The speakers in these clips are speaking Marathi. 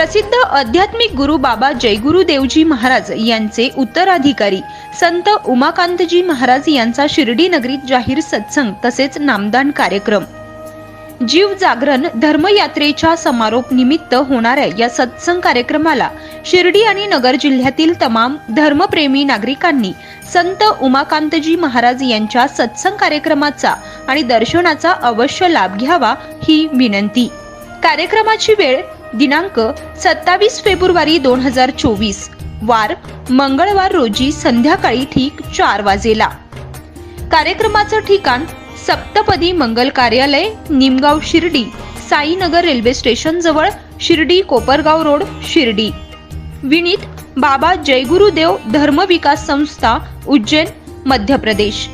प्रसिद्ध आध्यात्मिक गुरु बाबा जयगुरु देवजी महाराज यांचे उत्तराधिकारी संत उमाकांतजी महाराज यांचा शिर्डी नगरीत जाहीर सत्संग तसेच नामदान कार्यक्रम. जीव जागरण धर्मयात्रेच्या समारोप निमित्त होणाऱ्या या सत्संग कार्यक्रमाला शिर्डी आणि नगर जिल्ह्यातील तमाम धर्मप्रेमी नागरिकांनी संत उमाकांतजी महाराज यांच्या सत्संग कार्यक्रमाचा आणि दर्शनाचा अवश्य लाभ घ्यावा ही विनंती. कार्यक्रमाची वेळ दिनांक सत्तावीस फेब्रुवारी दोन हजार चोवीस. वार मंगळवार रोजी संध्याकाळी ठीक चार वाजेला. कार्यक्रमाचं ठिकाण सप्तपदी मंगल कार्यालय निमगाव शिर्डी साईनगर रेल्वे स्टेशन जवळ शिर्डी कोपरगाव रोड शिर्डी. विनीत बाबा जयगुरुदेव धर्म विकास संस्था उज्जैन मध्य प्रदेश.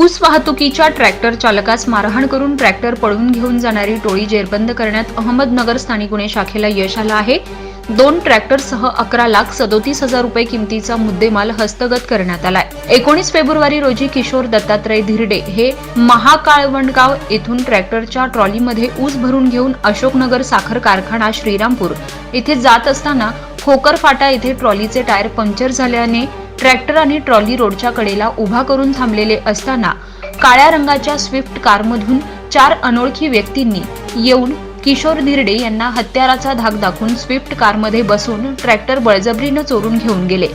ऊस वाहतुकीच्या ट्रॅक्टर चालकास मारहाण करून ट्रॅक्टर पळून घेऊन जाणारी टोळी जेरबंद करण्यात अहमदनगर स्थानिक गुन्हे शाखेला यश आलं आहे. दोन ट्रॅक्टरसह अकरा लाख सदोतीस हजार रुपये किमतीचा मुद्देमाल हस्तगत करण्यात आलाय. एकोणीस फेब्रुवारी रोजी किशोर दत्तात्रय धिरडे हे महाकाळवंडगाव येथून ट्रॅक्टरच्या ट्रॉलीमध्ये ऊस भरून घेऊन अशोकनगर साखर कारखाना श्रीरामपूर येथे जात असताना खोकर फाटा येथे ट्रॉलीचे टायर पंक्चर झाल्याने ट्रॅक्टर आणि ट्रॉली रोडच्या कडेला उभा करून थांबलेले असताना काळ्या रंगाच्या स्विफ्ट कारमधून चार अनोळखी व्यक्तींनी येऊन किशोर धिरडे यांना हत्याराचा धाक दाखवून स्विफ्ट कारमध्ये बसून ट्रॅक्टर बळजबरीनं चोरून घेऊन गेले.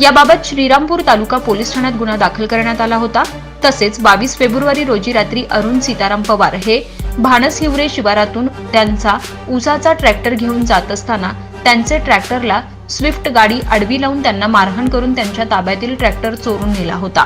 याबाबत श्रीरामपूर तालुका पोलीस ठाण्यात गुन्हा दाखल करण्यात आला होता. तसेच बावीस फेब्रुवारी रोजी रात्री अरुण सीताराम पवार हे भानस हिवरे शिवारातून त्यांचा उसाचा ट्रॅक्टर घेऊन जात असताना त्यांचे ट्रॅक्टरला स्विफ्ट गाडी आडवी लावून त्यांना मारहाण करून त्यांच्या ताब्यातील ट्रॅक्टर चोरून नेला होता.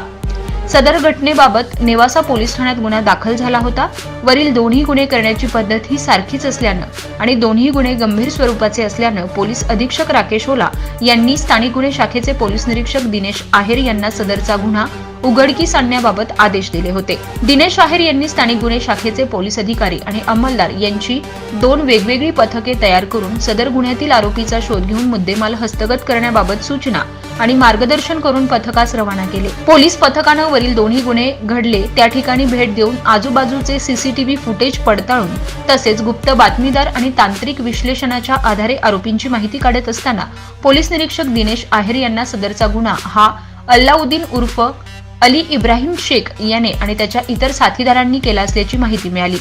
सदर घटनेबाबत नेवासा पोलीस ठाण्यात गुन्हा दाखल झाला होता. वरील दोन्ही गुन्हे करण्याची पद्धत ही सारखीच असल्यानं आणि दोन्ही गुन्हे गंभीर स्वरूपाचे असल्यानं पोलीस अधीक्षक राकेश ओला यांनी स्थानिक गुन्हे शाखेचे पोलीस निरीक्षक दिनेश आहेर यांना सदरचा गुन्हा उघडकीस आणण्याबाबत आदेश दिले होते. दिनेश आहेर यांनी स्थानिक गुन्हे शाखेचे पोलीस अधिकारी आणि अंमलदार यांची दोन वेगवेगळी पथके तयार करून सदर गुन्ह्यातील आरोपीचा शोध घेऊन मुद्देमाल हस्तगत करण्याबाबत सूचना आणि मार्गदर्शन करून पथकास रवाना केले. पोलीस पथकानं वरील दोन्ही गुन्हे घडले. त्या ठिकाणी भेट देऊन आजूबाजूचे सीसीटीव्ही फुटेज पडताळून तसेच गुप्त बातमीदार आणि तांत्रिक विश्लेषणाच्या आधारे आरोपींची माहिती काढत असताना पोलीस निरीक्षक दिनेश आहेर यांना सदरचा गुन्हा हा अल्लाउद्दीन उर्फ अली इब्राहिम शेख याने आणि त्याच्या इतर साथीदारांनी केला असल्याची माहिती मिळाली.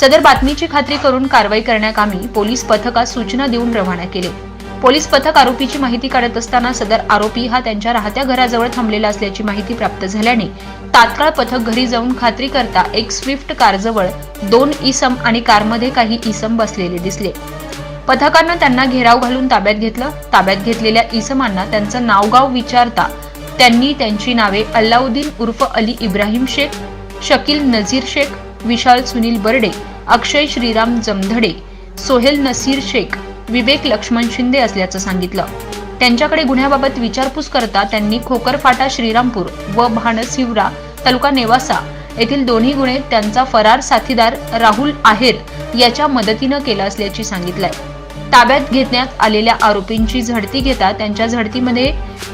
सदर बातमीची खात्री करून कारवाई करण्याकामी पोलीस पथकास सूचना देऊन रवाना केले. पोलीस पथक आरोपीची माहिती काढत असताना सदर आरोपी हा त्यांच्या राहत्या घराजवळ थांबलेला असल्याची माहिती प्राप्त झाल्याने तात्काळ पथक घरी जाऊन खात्री करता एक स्विफ्ट कारजवळ दोन इसम आणि कारमध्ये काही इसम बसलेले दिसले. पथकानं त्यांना घेराव घालून ताब्यात घेतलं. ताब्यात घेतलेल्या इसमांना त्यांचं नावगाव विचारता त्यांनी त्यांची नावे अल्लाउद्दीन उर्फ अली इब्राहिम शेख शकील नझीर शेख विशाल सुनील बर्डे अक्षय श्रीराम जमधडे सोहेल नसीर शेख विवेक लक्ष्मण शिंदे असल्याचं सांगितलं. त्यांच्याकडे गुन्ह्याबाबत विचारपूस करता त्यांनी खोकरफाटा श्रीरामपूर व भानस हिवरा तालुका नेवासा येथील दोन्ही गुन्हे त्यांचा फरार साथीदार राहुल आहेर याच्या मदतीनं केला असल्याची सांगितलंय. ताब्यात घेण्यात आलेल्या आरोपींची झडती घेता त्यांच्या झडतीमध्ये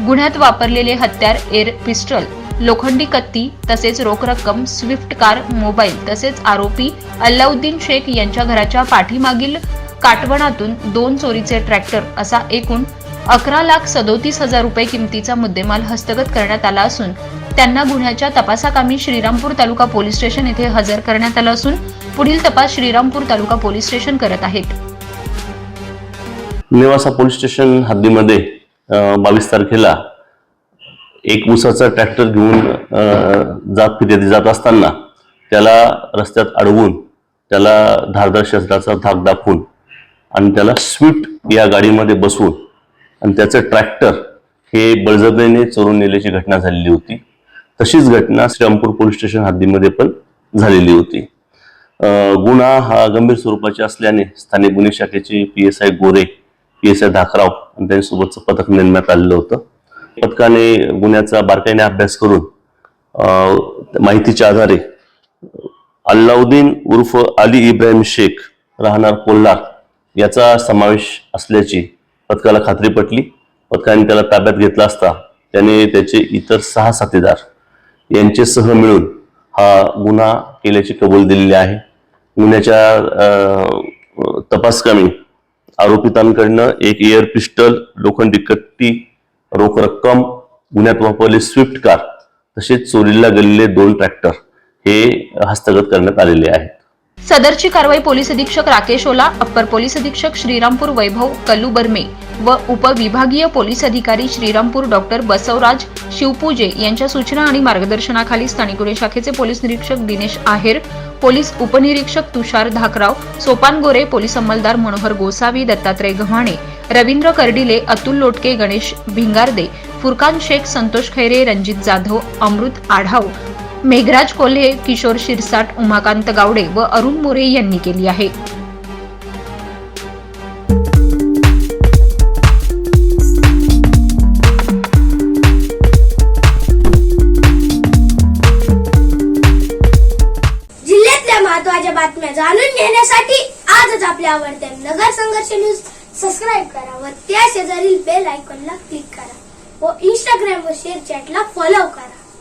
गुन्ह्यात वापरलेले हत्यार एअर पिस्टल लोखंडी कत्ती तसेच रोख रक्कम स्विफ्ट कार मोबाईल तसेच आरोपी अल्लाउद्दीन शेख यांच्या घराच्या पाठीमागील काटवणातून दोन चोरीचे ट्रॅक्टर असा एकूण अकरा लाख सदोतीस हजार रुपये किमतीचा मुद्देमाल हस्तगत करण्यात आला असून त्यांना गुन्ह्याच्या तपासाकामी श्रीरामपूर तालुका पोलीस स्टेशन येथे हजर करण्यात आलं असून पुढील तपास श्रीरामपूर तालुका पोलीस स्टेशन करत आहेत. नेवासा पोलीस स्टेशन हद्दीमध्ये बावीस तारखेला एक ऊसाचा ट्रॅक्टर घेऊन जात फिर्यादी जात असताना त्याला रस्त्यात अडवून त्याला धारदार शस्त्राचा धाक दाखवून आणि त्याला स्वीट या गाडीमध्ये बसवून आणि त्याचं ट्रॅक्टर हे बळजबरीने चोरून नेल्याची घटना झालेली होती. तशीच घटना श्रीरामपूर पोलीस स्टेशन हद्दीमध्ये पण झालेली होती. गुन्हा हा गंभीर स्वरूपाचे असल्याने स्थानिक गुन्हे शाखेचे P S I Gore P S I Dhakrao आणि त्यांच्यासोबतचं पथक नेमण्यात आलेलं होतं. पथकाने गुन्ह्याचा बारकाईने अभ्यास करून माहितीच्या आधारे अल्लाउद्दीन उर्फ अली इब्राहिम शेख राहणार कोल्हार याचा समावेश असल्याची पथकाला खात्री पटली. पथकाने त्याला ताब्यात घेतला असता त्याने त्याचे इतर सहा साथीदार यांचेसह मिळून हा गुन्हा केल्याची कबूल दिलेली आहे. गुन्ह्याच्या अं, तपासकामी आरोपितांकडनं एक एअर पिस्टल लोखंडी कट्टी रोख रक्कम गुन्ह्यात वापरले स्विफ्ट कार तसेच चोरीला गेलेले दोन ट्रॅक्टर हे हस्तगत करण्यात आलेले आहेत. सदरची कारवाई पोलीस अधीक्षक राकेश ओला अप्पर पोलीस अधीक्षक श्रीरामपूर वैभव कल्लुबर्मे व उपविभागीय पोलीस अधिकारी श्रीरामपूर डॉक्टर बसवराज शिवपूजे यांच्या सूचना आणि मार्गदर्शनाखाली स्थानिक गुन्हे शाखेचे पोलीस निरीक्षक दिनेश आहेर पोलीस उपनिरीक्षक तुषार धाकराव सोपान गोरे पोलीस अंमलदार मनोहर गोसावी दत्तात्रय गव्हाणे रवींद्र कर्डिले अतुल लोटके गणेश भिंगारदे फुरकान शेख संतोष खैरे रणजित जाधव अमृत आढाव मेघराज कोल्हे किशोर शिरसाट उमाकांत गावडे व अरुण मोरे यांनी केली आहे. जिल्ह्यातल्या महत्त्वाच्या बातम्या जाणून घेण्यासाठी आजच आपल्या आवडत्या नगर संघर्ष न्यूज सबस्क्राईब करा व त्या शेजारील बेल आयकॉनला क्लिक करा व इंस्टाग्राम व शेअर चॅटला फॉलो करा.